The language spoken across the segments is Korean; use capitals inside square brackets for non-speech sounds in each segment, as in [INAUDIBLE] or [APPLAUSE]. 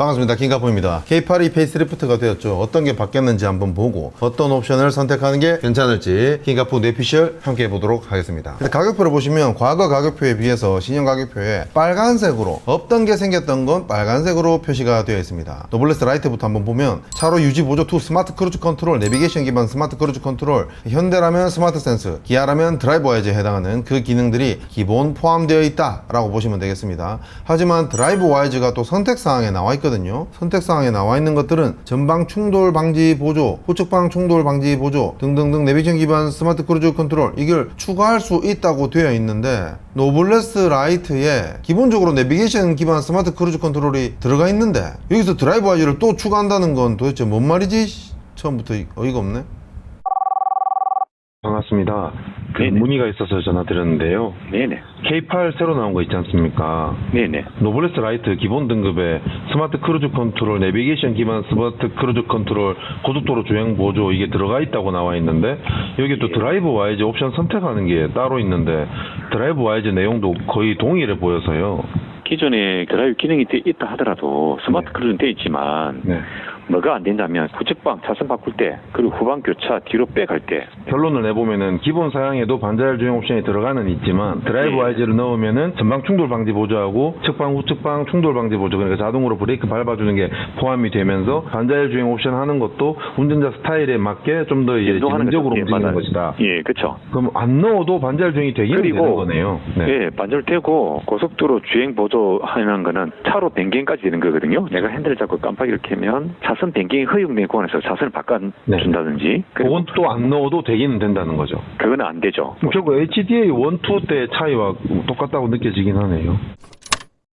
반갑습니다. 김가포입니다. K8이 페이스리프트가 되었죠. 어떤 게 바뀌었는지 한번 보고 어떤 옵션을 선택하는 게 괜찮을지 김가포 뇌피셜 함께 해보도록 하겠습니다. 가격표를 보시면 과거 가격표에 비해서 신형 가격표에 빨간색으로 없던 게 생겼던 건 빨간색으로 표시가 되어 있습니다. 노블레스 라이트부터 한번 보면 차로 유지 보조 2 스마트 크루즈 컨트롤 내비게이션 기반 스마트 크루즈 컨트롤 현대라면 스마트 센스 기아라면 드라이버 와이즈에 해당하는 그 기능들이 기본 포함되어 있다 라고 보시면 되겠습니다. 하지만 드라이브 와이즈가 또 선택 사항에 나와 있거든요. 선택 사항에 나와 있는 것들은 전방 충돌 방지 보조, 후측방 충돌 방지 보조 등등등 내비게이션 기반 스마트 크루즈 컨트롤 이걸 추가할 수 있다고 되어 있는데 노블레스 라이트에 기본적으로 내비게이션 기반 스마트 크루즈 컨트롤이 들어가 있는데 여기서 드라이브 와이즈를 또 추가한다는 건 도대체 뭔 말이지? 처음부터 이- 어이가 없네. 반갑습니다. 그 네네. 문의가 있어서 전화드렸는데요. 네네. K8 새로 나온 거 있지 않습니까? 네네. 노블레스 라이트 기본 등급에 스마트 크루즈 컨트롤, 내비게이션 기반 스마트 크루즈 컨트롤, 고속도로 주행 보조 이게 들어가 있다고 나와 있는데 여기 또 드라이브 와이즈 옵션 선택하는 게 따로 있는데 드라이브 와이즈 내용도 거의 동일해 보여서요. 기존에 드라이브 기능이 돼 있다 하더라도 스마트 크루즈는 돼 있지만 네. 뭐가 안 된다면 후측방 차선 바꿀 때 그리고 후방 교차 뒤로 빼갈 때 결론을 내보면은 기본 사양에도 반자율 주행 옵션이 들어가는 있지만 드라이브 예. 와이즈를 넣으면은 전방 충돌 방지 보조하고 측방 후측방 충돌 방지 보조 그러니까 자동으로 브레이크 밟아주는 게 포함이 되면서 반자율 주행 옵션 하는 것도 운전자 스타일에 맞게 좀 더 이제 지능적으로. 예, 움직이는 맞아요. 것이다. 예, 그렇죠. 그럼 안 넣어도 반자율 주행이 되기는 되는 그리고 거네요. 네. 예, 반절되고 고속도로 주행 보조하는 거는 차로 변경까지 되는 거거든요. 내가 핸들을 잡고 깜빡이를 켜면 차선 변경이 허용된 구간에서 차선을 바꿔준다든지 그건 또 안 넣어도 되기는 된다는 거죠. 그거는 안 되죠. 결국 HDA 1, 2 때 차이와 똑같다고 느껴지긴 하네요.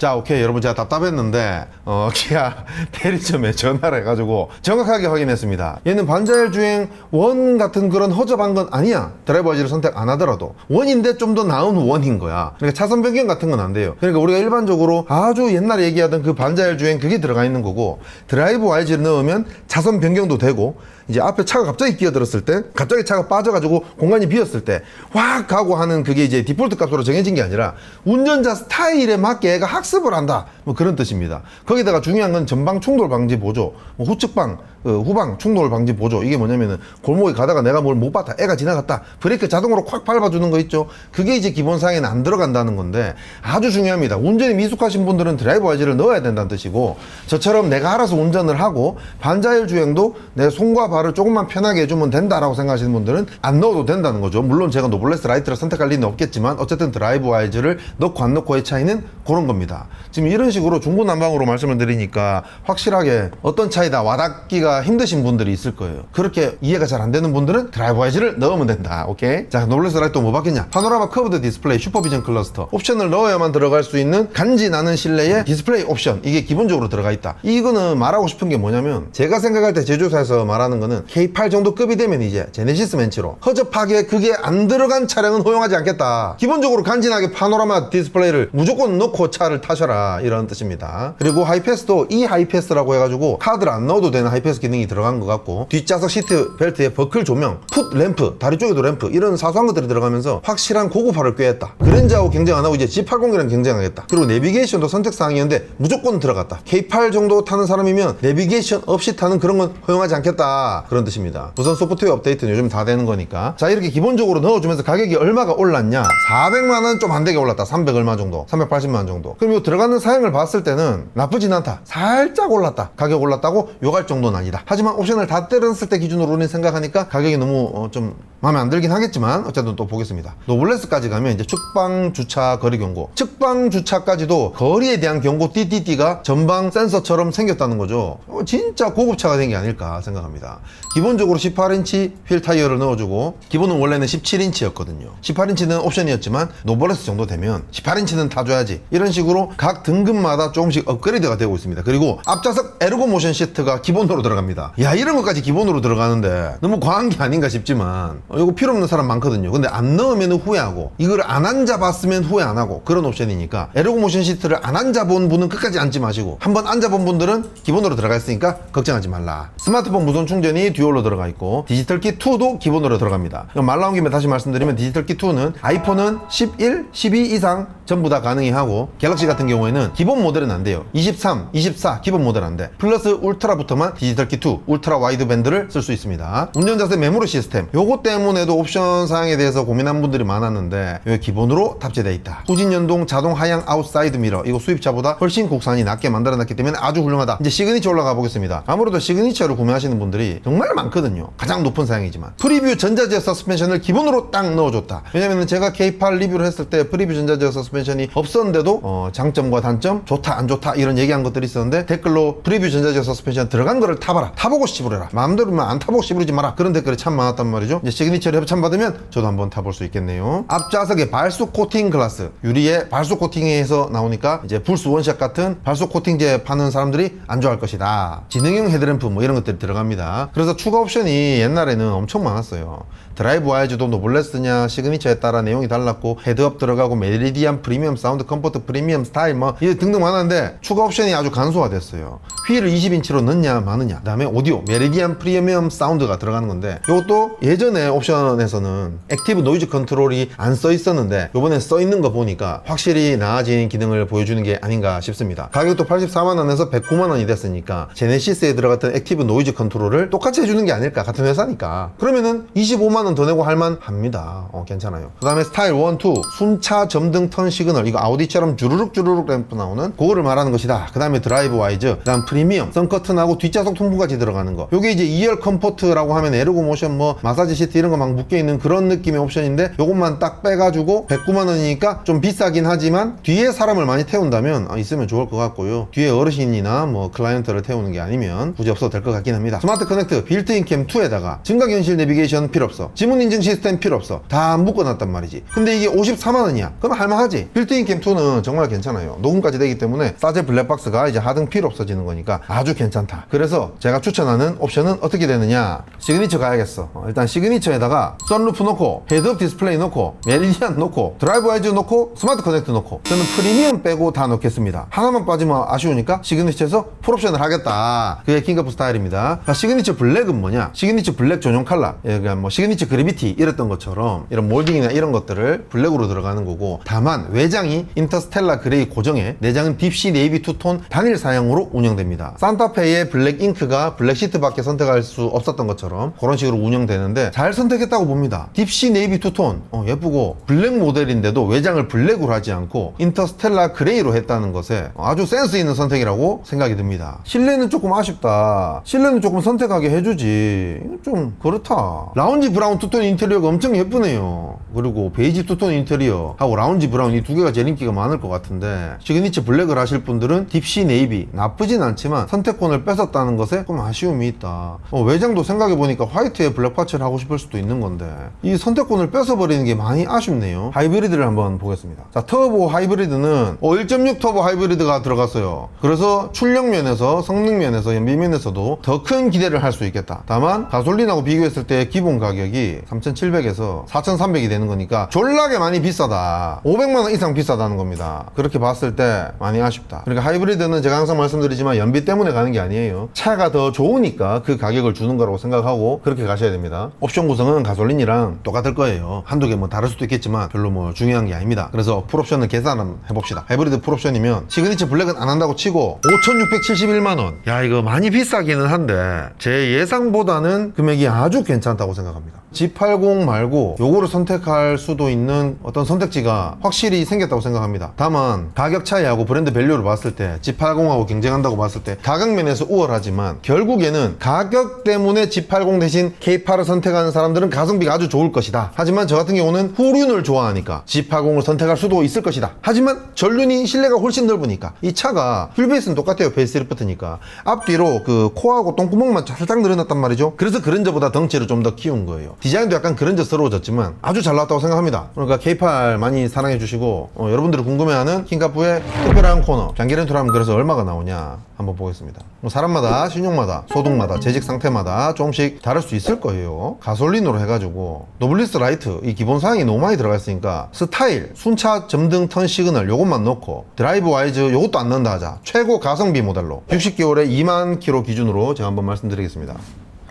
자, 오케이. 여러분, 제가 답답했는데, 어, [LAUGHS] 기아 대리점에 전화를 해가지고 정확하게 확인했습니다. 얘는 반자율 주행 원 같은 그런 허접한 건 아니야. 드라이버 와이즈를 선택 안 하더라도. 원인데 좀 더 나은 원인 거야. 그러니까 차선 변경 같은 건 안 돼요. 그러니까 우리가 일반적으로 아주 옛날에 얘기하던 그 반자율 주행 그게 들어가 있는 거고, 드라이브 와이즈를 넣으면 차선 변경도 되고, 이제 앞에 차가 갑자기 끼어들었을 때, 갑자기 차가 빠져가지고 공간이 비었을 때, 확 가고 하는 그게 이제 디폴트 값으로 정해진 게 아니라, 운전자 스타일에 맞게 애가 학 습을 한다. 뭐 그런 뜻입니다. 거기다가 중요한 건 전방 충돌 방지 보조, 뭐 후측방, 어, 후방 충돌 방지 보조. 이게 뭐냐면은 골목에 가다가 내가 뭘 못 봤다. 애가 지나갔다. 브레이크 자동으로 콱 밟아주는 거 있죠. 그게 이제 기본 사양에는 안 들어간다는 건데 아주 중요합니다. 운전이 미숙하신 분들은 드라이브 와이즈를 넣어야 된다는 뜻이고 저처럼 내가 알아서 운전을 하고 반자율 주행도 내 손과 발을 조금만 편하게 해주면 된다라고 생각하시는 분들은 안 넣어도 된다는 거죠. 물론 제가 노블레스 라이트를 선택할 리는 없겠지만 어쨌든 드라이브 와이즈를 넣고 안 넣고의 차이는 그런 겁니다. 지금 이런 식으로 중구난방으로 말씀을 드리니까 확실하게 어떤 차이다 와닿기가 힘드신 분들이 있을 거예요. 그렇게 이해가 잘 안 되는 분들은 드라이브 와이즈를 넣으면 된다. 오케이? 자, 노블레스 라이트 뭐 바뀌냐? 파노라마 커브드 디스플레이 슈퍼비전 클러스터 옵션을 넣어야만 들어갈 수 있는 간지 나는 실내의 디스플레이 옵션 이게 기본적으로 들어가 있다. 이거는 말하고 싶은 게 뭐냐면 제가 생각할 때 제조사에서 말하는 거는 K8 정도 급이 되면 이제 제네시스 멘치로 허접하게 그게 안 들어간 차량은 허용하지 않겠다. 기본적으로 간지나게 파노라마 디스플레이를 무조건 넣고 차를 타셔라 이런 뜻입니다. 그리고 하이패스도 이 하이패스라고 해가지고 카드를 안 넣어도 되는 하이패스 기능이 들어간 것 같고 뒷좌석 시트 벨트에 버클 조명, 풋 램프, 다리 쪽에도 램프 이런 사소한 것들이 들어가면서 확실한 고급화를 꾀했다. 그랜저하고 경쟁 안 하고 이제 G80이랑 경쟁하겠다. 그리고 내비게이션도 선택 사항이었는데 무조건 들어갔다. K8 정도 타는 사람이면 내비게이션 없이 타는 그런 건 허용하지 않겠다. 그런 뜻입니다. 우선 소프트웨어 업데이트는 요즘 다 되는 거니까. 자 이렇게 기본적으로 넣어주면서 가격이 얼마가 올랐냐? 400만 원 좀 안 되게 올랐다. 300 얼마 정도, 380만 원 정도. 그럼 이 들어가는 사양을 봤을 때는 나쁘진 않다. 살짝 올랐다. 가격 올랐다고 욕할 정도는 아니다. 하지만 옵션을 다 때렸을 때 기준으로 우리는 생각하니까 가격이 너무 어, 좀 마음에 안 들긴 하겠지만 어쨌든 또 보겠습니다. 노블레스까지 가면 이제 측방 주차 거리 경고, 측방 주차까지도 거리에 대한 경고 띠띠띠가 전방 센서처럼 생겼다는 거죠. 어, 진짜 고급차가 된 게 아닐까 생각합니다. 기본적으로 18인치 휠 타이어를 넣어주고 기본은 원래는 17인치였거든요. 18인치는 옵션이었지만 노블레스 정도 되면 18인치는 타줘야지 이런 식으로 각 등급마다 조금씩 업그레이드가 되고 있습니다. 그리고 앞좌석 에르고 모션 시트가 기본으로 들어 갑니다. 야 이런 것까지 기본으로 들어가는데 너무 과한 게 아닌가 싶지만 어, 이거 필요 없는 사람 많거든요. 근데 안 넣으면 후회하고 이걸 안 앉아봤으면 후회 안 하고 그런 옵션이니까 에르고 모션 시트를 안 앉아본 분은 끝까지 앉지 마시고 한번 앉아본 분들은 기본으로 들어가 있으니까 걱정하지 말라. 스마트폰 무선 충전 버전이 듀얼로 들어가 있고 디지털 키 2도 기본으로 들어갑니다. 말 나온 김에 다시 말씀드리면 디지털 키 2는 아이폰은 11, 12 이상 전부 다 가능히 하고 갤럭시 같은 경우에는 기본 모델은 안 돼요. 23, 24 기본 모델 안 돼. 플러스 울트라부터만 디지털 키 2, 울트라 와이드 밴드를 쓸 수 있습니다. 운전자세 메모리 시스템 요거 때문에도 옵션 사항에 대해서 고민한 분들이 많았는데 요 기본으로 탑재되어 있다. 후진 연동 자동 하향 아웃사이드 미러 이거 수입차보다 훨씬 국산이 낮게 만들어놨기 때문에 아주 훌륭하다. 이제 시그니처 올라가 보겠습니다. 아무래도 시그니처를 구매하시는 분들이 정말 많거든요. 가장 높은 사양이지만 프리뷰 전자제어 서스펜션을 기본으로 딱 넣어줬다. 왜냐면 제가 K8 리뷰를 했을 때 프리뷰 전자제어 서스펜션 이 없었는데도 어, 장점과 단점 좋다 안 좋다 이런 얘기한 것들이 있었는데 댓글로 프리뷰 전자제어 서스펜션 들어간 거를 타봐라. 타보고 씹으려라. 마음대로만 안 타보고 씹으리지 마라. 그런 댓글이 참 많았단 말이죠. 이제 시그니처를 협찬 받으면 저도 한번 타볼 수 있겠네요. 앞좌석에 발수 코팅 글라스 유리에 발수 코팅해서 나오니까 이제 불스 원샷 같은 발수 코팅제 파는 사람들이 안 좋아할 것이다. 지능형 헤드램프 뭐 이런 것들이 들어갑니다. 그래서 추가 옵션이 옛날에는 엄청 많았어요. 드라이브 와이즈도 노블레스냐 시그니처에 따라 내용이 달랐고 헤드업 들어가고 메리디안 프리미엄 사운드 컴포트 프리미엄 스타일 뭐 이게 등등 많았는데 추가 옵션이 아주 간소화됐어요. 휠을 20인치로 넣냐 마느냐 그 다음에 오디오 메리디안 프리미엄 사운드가 들어가는 건데 이것도 예전에 옵션에서는 액티브 노이즈 컨트롤이 안 써 있었는데 이번에 써 있는 거 보니까 확실히 나아진 기능을 보여주는 게 아닌가 싶습니다. 가격도 84만 원에서 109만 원이 됐으니까 제네시스에 들어갔던 액티브 노이즈 컨트롤을 똑같이 해주는 게 아닐까 같은 회사니까 그러면은 25만 원더 내고 할만 합니다. 어, 괜찮아요. 그 다음에 스타일 1, 2 순차 점등 턴 시그널 이거 아우디처럼 주르륵 주르륵 램프 나오는 그거를 말하는 것이다. 그 다음에 드라이브 와이즈 그 다음 프리미엄 선커튼하고 뒷좌석 통풍까지 들어가는 거 요게 이제 2열 컴포트라고 하면 에르고 모션 뭐 마사지 시트 이런 거 막 묶여있는 그런 느낌의 옵션인데 요것만 딱 빼가지고 109만 원이니까 좀 비싸긴 하지만 뒤에 사람을 많이 태운다면 아, 있으면 좋을 것 같고요 뒤에 어르신이나 뭐 클라이언트를 태우는 게 아니면 굳이 없어도 될 것 같긴 합니다 스마트 커넥트 빌트인 캠 2에다가 증강현실 내비게이션 필요 없어 지문 인증 시스템 필요 없어. 다 묶어놨단 말이지. 근데 이게 54만 원이야. 그럼 할만하지. 빌트인 캠 2는 정말 괜찮아요. 녹음까지 되기 때문에 싸제 블랙박스가 이제 하등 필요 없어지는 거니까 아주 괜찮다. 그래서 제가 추천하는 옵션은 어떻게 되느냐. 시그니처 가야겠어. 어, 일단 시그니처에다가 선루프 놓고 헤드업 디스플레이 놓고 메리디안 놓고 드라이브 와이즈 놓고 스마트 커넥트 놓고. 저는 프리미엄 빼고 다 넣겠습니다. 하나만 빠지면 아쉬우니까 시그니처에서 풀옵션을 하겠다. 그게 킹커프 스타일입니다. 자, 시그니처 블랙은 뭐냐? 시그니처 블랙 전용 칼라 예, 그러니까 뭐 시그니처 그래비티 이랬던 것처럼 이런 몰딩이나 이런 것들을 블랙으로 들어가는 거고 다만 외장이 인터스텔라 그레이 고정에 내장은 딥시 네이비 투톤 단일 사양으로 운영됩니다. 산타페의 블랙 잉크가 블랙 시트밖에 선택할 수 없었던 것처럼 그런 식으로 운영되는데 잘 선택했다고 봅니다. 딥시 네이비 투톤 어, 예쁘고 블랙 모델인데도 외장을 블랙으로 하지 않고 인터스텔라 그레이로 했다는 것에 아주 센스 있는 선택이라고 생각이 듭니다. 실내는 조금 아쉽다. 실내는 조금 선택하게 해주지. 좀 그렇다. 라운지 브라운 투톤 인테리어가 엄청 예쁘네요 그리고 베이지 투톤 인테리어 하고 라운지 브라운 이 두 개가 제일 인기가 많을 것 같은데 시그니처 블랙을 하실 분들은 딥시 네이비 나쁘진 않지만 선택권을 뺏었다는 것에 좀 아쉬움이 있다. 어, 외장도 생각해보니까 화이트에 블랙 파츠를 하고 싶을 수도 있는 건데 이 선택권을 뺏어버리는 게 많이 아쉽네요. 하이브리드를 한번 보겠습니다. 자 터보 하이브리드는 어, 1.6 터보 하이브리드가 들어갔어요. 그래서 출력 면에서 성능 면에서 연비 면에서도 더 큰 기대를 할 수 있겠다. 다만 가솔린하고 비교했을 때 기본 가격이 3,700에서 4,300이 되는 거니까 졸라게 많이 비싸다. 500만 원 이상 비싸다는 겁니다. 그렇게 봤을 때 많이 아쉽다. 그러니까 하이브리드는 제가 항상 말씀드리지만 연비 때문에 가는 게 아니에요. 차가 더 좋으니까 그 가격을 주는 거라고 생각하고 그렇게 가셔야 됩니다. 옵션 구성은 가솔린이랑 똑같을 거예요. 한두 개 뭐 다를 수도 있겠지만 별로 뭐 중요한 게 아닙니다. 그래서 풀옵션을 계산 한번 해봅시다. 하이브리드 풀옵션이면 시그니처 블랙은 안 한다고 치고 5,671만원. 야 이거 많이 비싸기는 한데 제 예상보다는 금액이 아주 괜찮다고 생각합니다 G80 말고 요거를 선택할 수도 있는 어떤 선택지가 확실히 생겼다고 생각합니다. 다만 가격 차이하고 브랜드 밸류를 봤을 때 G80하고 경쟁한다고 봤을 때 가격면에서 우월하지만 결국에는 가격 때문에 G80 대신 K8을 선택하는 사람들은 가성비가 아주 좋을 것이다. 하지만 저 같은 경우는 후륜을 좋아하니까 G80을 선택할 수도 있을 것이다. 하지만 전륜이 실내가 훨씬 넓으니까 이 차가 휠베이스는 똑같아요. 베이스리프트니까 앞뒤로 그 코하고 똥구멍만 살짝 늘어났단 말이죠. 그래서 그랜저보다 덩치를 좀 더 키운 거예요. 디자인도 약간 그랜저스러워졌지만 아주 잘 나왔다고 생각합니다. 그러니까 K8 많이 사랑해 주시고 어, 여러분들이 궁금해하는 킹카프의 특별한 코너 장기렌트라면 그래서 얼마가 나오냐 한번 보겠습니다. 뭐 사람마다 신용마다 소득마다 재직 상태마다 조금씩 다를 수 있을 거예요. 가솔린으로 해가지고 노블리스 라이트 이 기본 사양이 너무 많이 들어가 있으니까 스타일 순차 점등 턴 시그널 요것만 넣고 드라이브 와이즈 요것도 안 넣는다 하자 최고 가성비 모델로 60개월에 2만 킬로 기준으로 제가 한번 말씀드리겠습니다.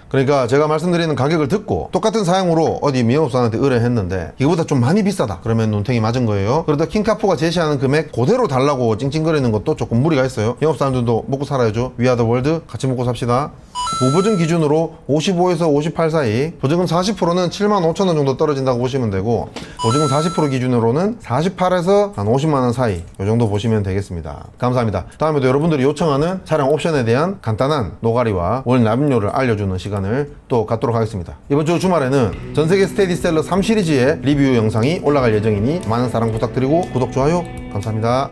그러니까 제가 말씀드리는 가격을 듣고 똑같은 사양으로 어디 미용업사한테 의뢰했는데 이거보다 좀 많이 비싸다 그러면 눈탱이 맞은 거예요. 그러다 킹카포가 제시하는 금액 그대로 달라고 찡찡거리는 것도 조금 무리가 있어요. 영업사람들도 먹고 살아야죠. 위아더 월드 같이 먹고 삽시다 무보증 기준으로 55에서 58 사이 보증금 40%는 7만 5천 원 정도 떨어진다고 보시면 되고 보증금 40% 기준으로는 48에서 한 50만 원 사이 이 정도 보시면 되겠습니다. 감사합니다. 다음에도 여러분들이 요청하는 차량 옵션에 대한 간단한 노가리와 월 납입료를 알려주는 시간을 또 갖도록 하겠습니다. 이번 주 주말에는 전세계 스테디셀러 3 시리즈의 리뷰 영상이 올라갈 예정이니 많은 사랑 부탁드리고 구독 좋아요 감사합니다